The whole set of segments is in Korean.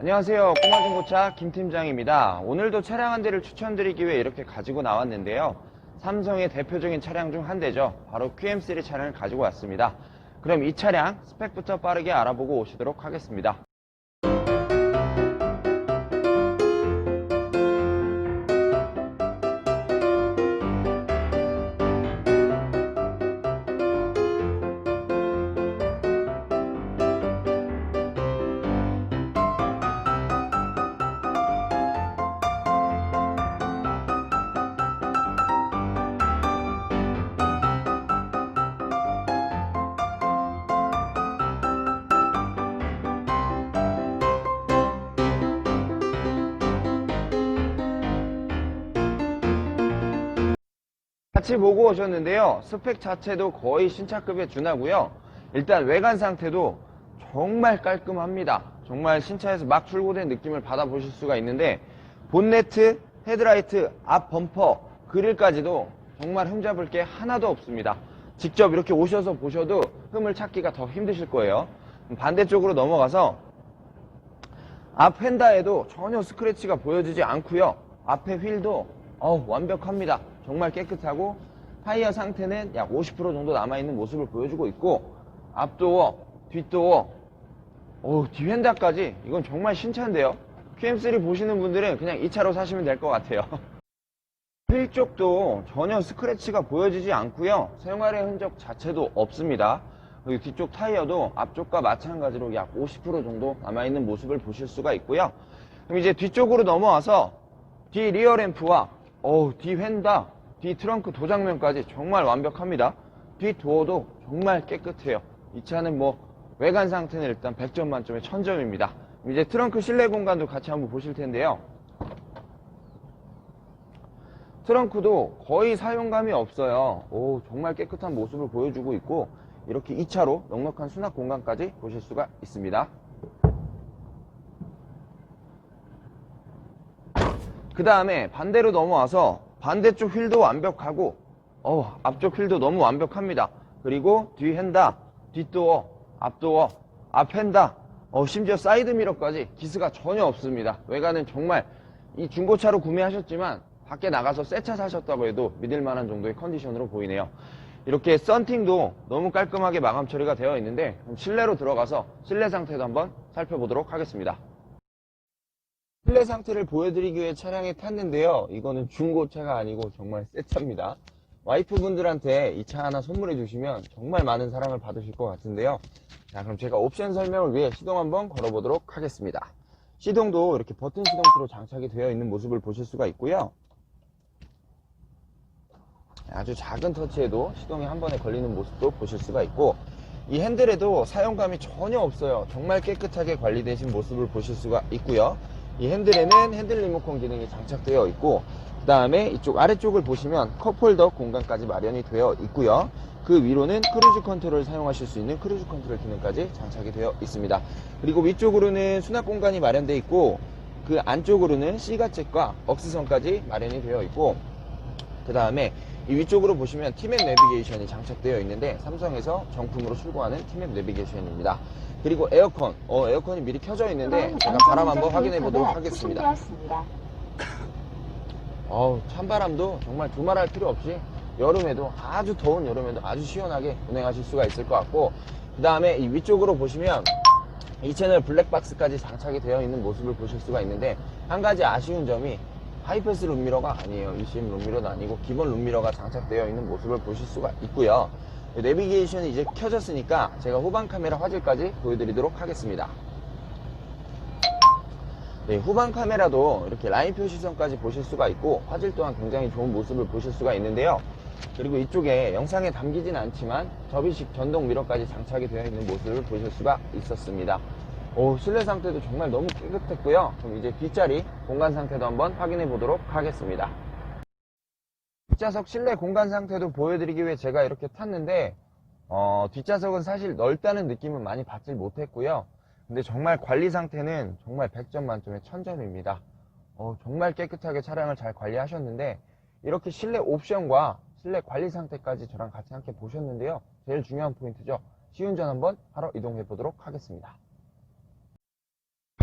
안녕하세요. 꼬마중고차 김팀장입니다. 오늘도 차량 한 대를 추천드리기 위해 이렇게 가지고 나왔는데요. 삼성의 대표적인 차량 중 한 대죠. 바로 QM3 차량을 가지고 왔습니다. 그럼 이 차량 스펙부터 빠르게 알아보고 오시도록 하겠습니다. 같이 보고 오셨는데요. 스펙 자체도 거의 신차급에 준하고요. 일단 외관 상태도 정말 깔끔합니다. 정말 신차에서 막 출고된 느낌을 받아보실 수가 있는데 본네트, 헤드라이트, 앞 범퍼, 그릴까지도 정말 흠잡을 게 하나도 없습니다. 직접 이렇게 오셔서 보셔도 흠을 찾기가 더 힘드실 거예요. 반대쪽으로 넘어가서 앞 휀다에도 전혀 스크래치가 보여지지 않고요. 앞에 휠도 완벽합니다. 정말 깨끗하고 타이어 상태는 약 50% 정도 남아있는 모습을 보여주고 있고 앞도어, 뒷도어, 어우, 뒤휀다까지 이건 정말 신차인데요. QM3 보시는 분들은 그냥 이 차로 사시면 될 것 같아요. 휠 쪽도 전혀 스크래치가 보여지지 않고요. 생활의 흔적 자체도 없습니다. 그리고 뒤쪽 타이어도 앞쪽과 마찬가지로 약 50% 정도 남아있는 모습을 보실 수가 있고요. 그럼 이제 뒤쪽으로 넘어와서 뒤 리어 램프와 어우, 뒤 휀다, 뒤 트렁크 도장면까지 정말 완벽합니다. 뒤 도어도 정말 깨끗해요. 이 차는 뭐 외관 상태는 일단 100점 만점에 1000점입니다. 이제 트렁크 실내 공간도 같이 한번 보실 텐데요. 트렁크도 거의 사용감이 없어요. 오, 정말 깨끗한 모습을 보여주고 있고 이렇게 2차로 넉넉한 수납 공간까지 보실 수가 있습니다. 그 다음에 반대로 넘어와서 반대쪽 휠도 완벽하고 어, 앞쪽 휠도 너무 완벽합니다. 그리고 뒤 핸다, 뒷도어, 앞도어, 앞 핸다, 어, 심지어 사이드 미러까지 기스가 전혀 없습니다. 외관은 정말 이 중고차로 구매하셨지만 밖에 나가서 새 차 사셨다고 해도 믿을 만한 정도의 컨디션으로 보이네요. 이렇게 썬팅도 너무 깔끔하게 마감 처리가 되어 있는데 실내로 들어가서 실내 상태도 한번 살펴보도록 하겠습니다. 실내 상태를 보여드리기 위해 차량에 탔는데요. 이거는 중고차가 아니고 정말 새 차입니다. 와이프분들한테 이 차 하나 선물해 주시면 정말 많은 사랑을 받으실 것 같은데요. 자, 그럼 제가 옵션 설명을 위해 시동 한번 걸어보도록 하겠습니다. 시동도 이렇게 버튼 시동키로 장착이 되어 있는 모습을 보실 수가 있고요. 아주 작은 터치에도 시동이 한 번에 걸리는 모습도 보실 수가 있고 이 핸들에도 사용감이 전혀 없어요. 정말 깨끗하게 관리되신 모습을 보실 수가 있고요. 이 핸들에는 핸들 리모컨 기능이 장착되어 있고 그 다음에 이쪽 아래쪽을 보시면 컵홀더 공간까지 마련이 되어 있고요. 그 위로는 크루즈 컨트롤 사용하실 수 있는 크루즈 컨트롤 기능까지 장착이 되어 있습니다. 그리고 위쪽으로는 수납 공간이 마련되어 있고 그 안쪽으로는 C가책과 억스선까지 마련이 되어 있고 그 다음에 이 위쪽으로 보시면 티맵 내비게이션이 장착되어 있는데 삼성에서 정품으로 출고하는 티맵 내비게이션입니다. 그리고 에어컨, 어, 에어컨이 미리 켜져 있는데 제가 바람 한번 확인해 보도록 하겠습니다. 어우, 찬바람도 정말 두말할 필요 없이 여름에도 아주 더운 여름에도 아주 시원하게 운행하실 수가 있을 것 같고 그 다음에 이 위쪽으로 보시면 이 채널 블랙박스까지 장착이 되어 있는 모습을 보실 수가 있는데 한 가지 아쉬운 점이 하이패스 룸미러가 아니에요. ECM 룸미러도 아니고 기본 룸미러가 장착되어 있는 모습을 보실 수가 있고요. 내비게이션이 이제 켜졌으니까 제가 후방 카메라 화질까지 보여드리도록 하겠습니다. 네, 후방 카메라도 이렇게 라인 표시선까지 보실 수가 있고 화질 또한 굉장히 좋은 모습을 보실 수가 있는데요. 그리고 이쪽에 영상에 담기진 않지만 접이식 전동 미러까지 장착이 되어 있는 모습을 보실 수가 있었습니다. 오, 실내 상태도 정말 너무 깨끗했고요. 그럼 이제 뒷자리 공간 상태도 한번 확인해 보도록 하겠습니다. 뒷좌석 실내 공간 상태도 보여드리기 위해 제가 이렇게 탔는데 어, 뒷좌석은 사실 넓다는 느낌은 많이 받질 못했고요. 근데 정말 관리 상태는 정말 100점 만점에 1000점입니다. 어, 정말 깨끗하게 차량을 잘 관리하셨는데 이렇게 실내 옵션과 실내 관리 상태까지 저랑 같이 함께 보셨는데요. 제일 중요한 포인트죠. 시운전 한번 하러 이동해 보도록 하겠습니다.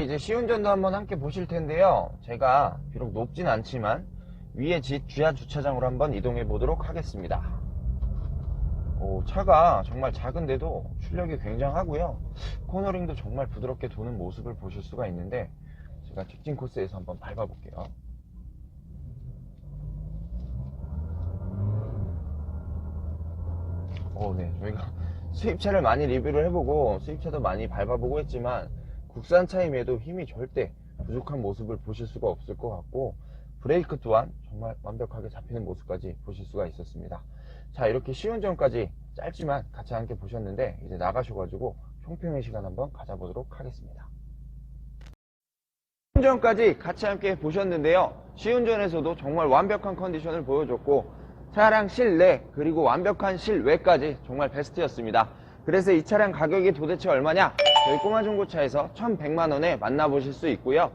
이제 시운전도 한번 함께 보실 텐데요. 제가 비록 높진 않지만 위에 지 주야 주차장으로 한번 이동해 보도록 하겠습니다. 오, 차가 정말 작은데도 출력이 굉장하고요. 코너링도 정말 부드럽게 도는 모습을 보실 수가 있는데 제가 직진 코스에서 한번 밟아 볼게요. 어, 네. 저희가 수입차를 많이 리뷰를 해보고 수입차도 많이 밟아보고 했지만 국산차임에도 힘이 절대 부족한 모습을 보실 수가 없을 것 같고 브레이크 또한 정말 완벽하게 잡히는 모습까지 보실 수가 있었습니다. 자 이렇게 시운전까지 짧지만 같이 함께 보셨는데 이제 나가셔가지고 총평의 시간 한번 가져보도록 하겠습니다. 시운전까지 같이 함께 보셨는데요. 시운전에서도 정말 완벽한 컨디션을 보여줬고 차량 실내 그리고 완벽한 실외까지 정말 베스트였습니다. 그래서 이 차량 가격이 도대체 얼마냐? 저희 꼬마 중고차에서 1100만 원에 만나보실 수 있고요.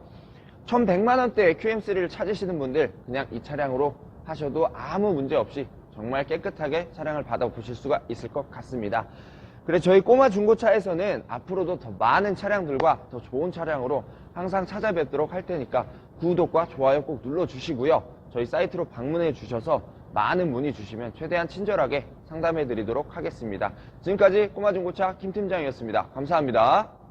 1100만 원대의 QM3를 찾으시는 분들 그냥 이 차량으로 하셔도 아무 문제 없이 정말 깨끗하게 차량을 받아보실 수가 있을 것 같습니다. 그래서 저희 꼬마 중고차에서는 앞으로도 더 많은 차량들과 더 좋은 차량으로 항상 찾아뵙도록 할 테니까 구독과 좋아요 꼭 눌러주시고요. 저희 사이트로 방문해 주셔서 많은 문의 주시면 최대한 친절하게 상담해 드리도록 하겠습니다. 지금까지 꼬마 중고차 김 팀장이었습니다. 감사합니다.